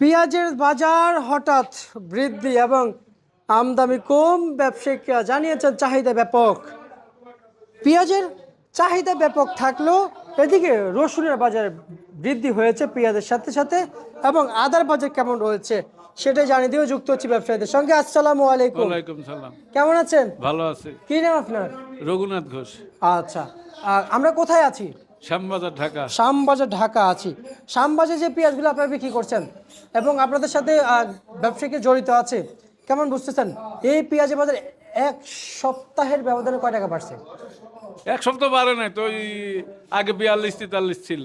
পেঁয়াজের বাজার হঠাৎ বৃদ্ধি এবং আমদানি কম ব্যবসায়িকরা জানিয়েছেন চাহিদা ব্যাপক। পেঁয়াজের চাহিদা ব্যাপক থাকলেও এদিকে রসুনের বাজার বৃদ্ধি হয়েছে পেঁয়াজের সাথে সাথে এবং আদার বাজার কেমন রয়েছে সেটাই জানিয়ে দিয়েও যুক্ত হচ্ছে ব্যবসায়ীদের সঙ্গে। আসসালামু আলাইকুম। ওয়ালাইকুম সালাম। কেমন আছেন? ভালো আছে। কি নাম আপনার? রঘুনাথ ঘোষ। আচ্ছা আর আমরা কোথায় আছি? শ্যামবাজার ঢাকা। শ্যামবাজার ঢাকা আছি। শ্যামবাজার যে পেঁয়াজগুলো আপনারা বিক্রি করছেন এবং আপনাদের সাথে ব্যবসায়ীকে জড়িত আছে কেমন বুঝতেছেন? এই পেঁয়াজের বাজার এক সপ্তাহের ব্যবধানে কয় টাকা বাড়ছে? এক সপ্তাহ বাড়ে নাই তো ওই আগে বিয়াল্লিশ তেতাল্লিশ ছিল।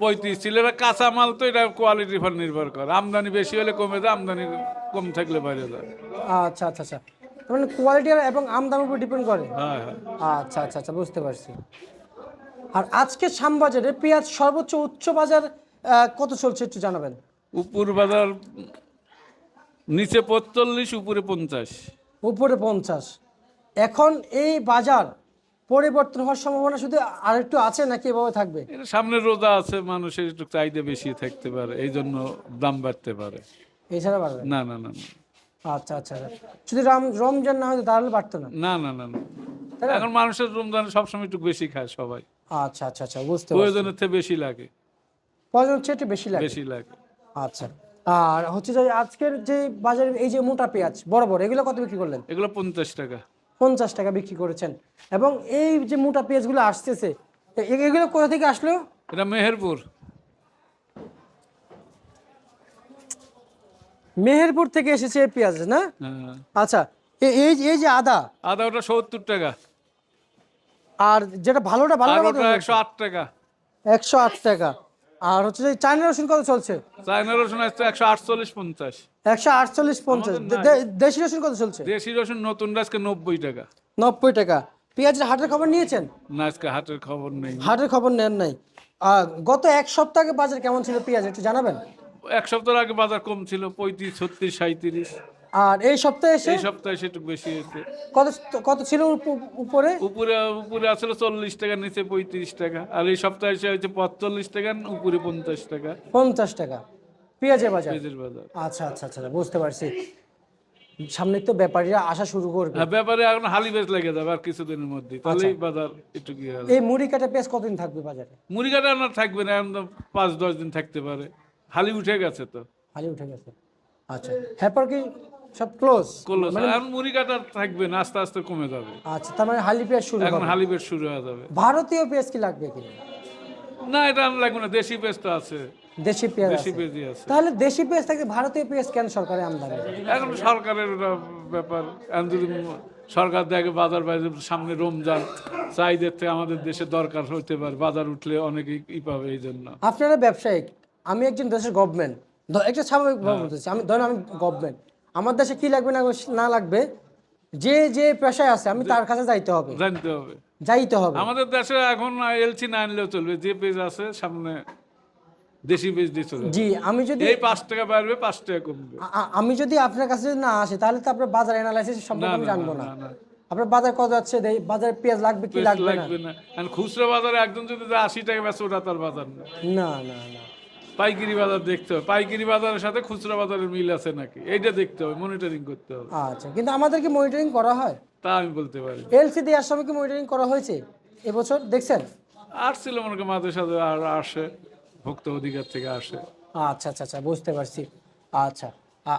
পঁয়ত্রিশ ছিল এটা কাঁচা মাল তো এটা কোয়ালিটির উপর নির্ভর করে। আমদানি বেশি হলে কমে যায় আমদানি কম থাকলে বাইরে যায়। আচ্ছা আচ্ছা আচ্ছা। মানে কোয়ালিটি এবং আমদানির উপর ডিপেন্ড করে। হ্যাঁ হ্যাঁ। আচ্ছা আচ্ছা আচ্ছা বুঝতে পারছি। আর আজকে শ্যামবাজারে পেঁয়াজ সর্বোচ্চ উচ্চ বাজার কত চলছে একটু জানাবেন? উপর বাজার নিচে পঁয়তাল্লিশ উপরে পঞ্চাশ। উপরে পঞ্চাশ। এখন এই বাজার পরিবর্তন হওয়ার সম্ভাবনা শুধু আরেকটু আছে নাকি এভাবে থাকবে? সামনে রোজা আছে মানুষের একটু চাহিদা বেশি থাকতে পারে এই জন্য দাম বাড়তে পারে। এছাড়া বাড়বে? না না না না। আচ্ছা আচ্ছা। যদি রাম রমজান না হয় তাহলে বাড়তো না? না না না না? এখন মানুষের রমজান সবসময় একটু বেশি খায় সবাই। আচ্ছা আচ্ছা আচ্ছা বুঝতে প্রয়োজনের থেকে বেশি লাগে। প্রয়োজন হচ্ছে একটু বেশি লাগে? বেশি লাগে। আচ্ছা। আর হচ্ছে যে আজকের যে বাজারে এই যে মোটা পেঁয়াজ বড় বড় এগুলো কত বিক্রি করলেন? এগুলো পঞ্চাশ টাকা। পঞ্চাশ টাকা বিক্রি করেছেন। এবং এই যে মোটা পেঁয়াজগুলো আসতেছে এগুলো কোথা থেকে আসলো? এটা মেহেরপুর। মেহেরপুর থেকে এসেছে পেঁয়াজ না? হ্যাঁ। আচ্ছা এই এই যে আদা। আদা ওটা সত্তর টাকা। আর যেটা ভালোটা ভালো একশো আট টাকা। একশো আট টাকা। আর হচ্ছে যে চায়না রসুন কত চলছে? চায়না রসুন আসছে একশো আটচল্লিশ পঞ্চাশ। একশো আটচল্লিশ পঞ্চাশ। দেশি রসুন কত চলছে? দেশি রসুন নতুন আজকে নব্বই টাকা। নব্বই টাকা। পেঁয়াজের হাটের খবর নিয়েছেন? না আজকে হাটের খবর নেই। হাটের খবর নেন নাই। আর গত এক সপ্তাহ আগে বাজার কেমন ছিল পেঁয়াজ একটু জানাবেন? এক সপ্তাহ আগে বাজার কম ছিল পঁয়ত্রিশ ছত্রিশ সাঁত্রিশ আর এই সপ্তাহে এসে এই সপ্তাহে এসে একটু বেশি হয়েছে। কত কত ছিল উপ- উপরে? উপরে উপরে আসলে চল্লিশ টাকা নিচে পঁয়ত্রিশ টাকা। আর এই সপ্তাহে এসে হয়েছে পঁয়তাল্লিশ টাকা উপরে পঞ্চাশ টাকা। পঞ্চাশ টাকা। পেঁয়াজের বাজার? পেঁয়াজের বাজার। আচ্ছা আচ্ছা আচ্ছা বুঝতে পারছি। সামনে তো ব্যাপারীরা আসা শুরু করবে। আর ব্যাপারে এখন হালি বেশ লেগে যাবে আর কিছুদিনের মধ্যে তাহলেই বাজার একটু কি হবে? এই মুড়ি কাটা পেঁয়াজ কতদিন থাকবে বাজারে? মুড়ি কাটা না থাকবে না একদম পাঁচ দশ দিন থাকতে পারে। হালি উঠে গেছে তো। হালি উঠে গেছে। আচ্ছা হ্যাপার কি সব ক্লোজ করল এখন মুড়ি কাটা থাকবে না আস্তে আস্তে কমে যাবে। আচ্ছা তার মানে হালি পেঁয়াজ শুরু এখন হালি বেশ শুরু হয়ে যাবে। ভারতীয় পেঁয়াজ কি লাগবে কি না এটা আমার লাগবে না দেশি পেঁয়াজ তো আছে। দেশি পেঁয়াজ দেশি। পেঁয়াজই আছে। তাহলে দেশি পেঁয়াজ থাকতে ভারতীয় পেঁয়াজ কেন সরকারের আমদানি এখন সরকারের ব্যাপার। এখন যদি সরকার দেখে বাজার বাইরে সামনে রমজান চাহিদার থেকে আমাদের দেশে দরকার হতে পারে বাজার উঠলে অনেকেই ই পাবে এই জন্য। আপনারা ব্যবসায়িক আমি একজন দেশের গভর্নমেন্ট একটা স্বাভাবিক হ্যাঁ। আমি ধরেন আমি গভর্নমেন্ট আমার দেশে কি লাগবে না না লাগবে যে যে পেশায় আছে আমি তার কাছে যাইতে হবে। জানতে হবে। যাইতে হবে। আমাদের দেশে এখন এলসি না আনলেও চলবে যে পেজ আছে সামনে দেশি পেজ দিয়ে চলবে। জি আমি যদি এই পাঁচ টাকা বাড়বে পাঁচ টাকা কমবে। আমি যদি আপনার কাছে না আসে তাহলে তো আপনার বাজার অ্যানালাইসিস সম্পর্কে আমি জানব না আপনার বাজার কত যাচ্ছে বাজারে পেঁয়াজ লাগবে কি লাগবে না? খুচরো বাজারে একজন যদি আশি টাকা বেচে ওটা তার বাজার না না না। পাইকারি বাজার দেখতে হবে। পাইকারি বাজারের সাথে খুচরা বাজারের মিল আছে নাকি? এইটা দেখতে হবে মনিটরিং করতে হবে। আচ্ছা কিন্তু আমাদের কি মনিটরিং করা হয়? তা আমি বলতে পারি এলসি দেওয়ার সময় কি মনিটরিং করা হয়েছে এবছর? দেখছেন? আসছিল মনে করি মাঝে সাথে আর আসে ভোক্তা অধিকার থেকে আসে। আচ্ছা আচ্ছা আচ্ছা বুঝতে পারছি। আচ্ছা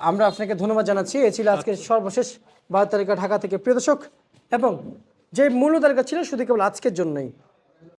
আমরা আপনাকে ধন্যবাদ জানাচ্ছি। এ ছিল আজকে সর্বশেষ বারো তারিখে ঢাকা থেকে। প্রিয় দর্শক এবং যে মূল্য তালিকা ছিল শুধু কেবল আজকের জন্যই।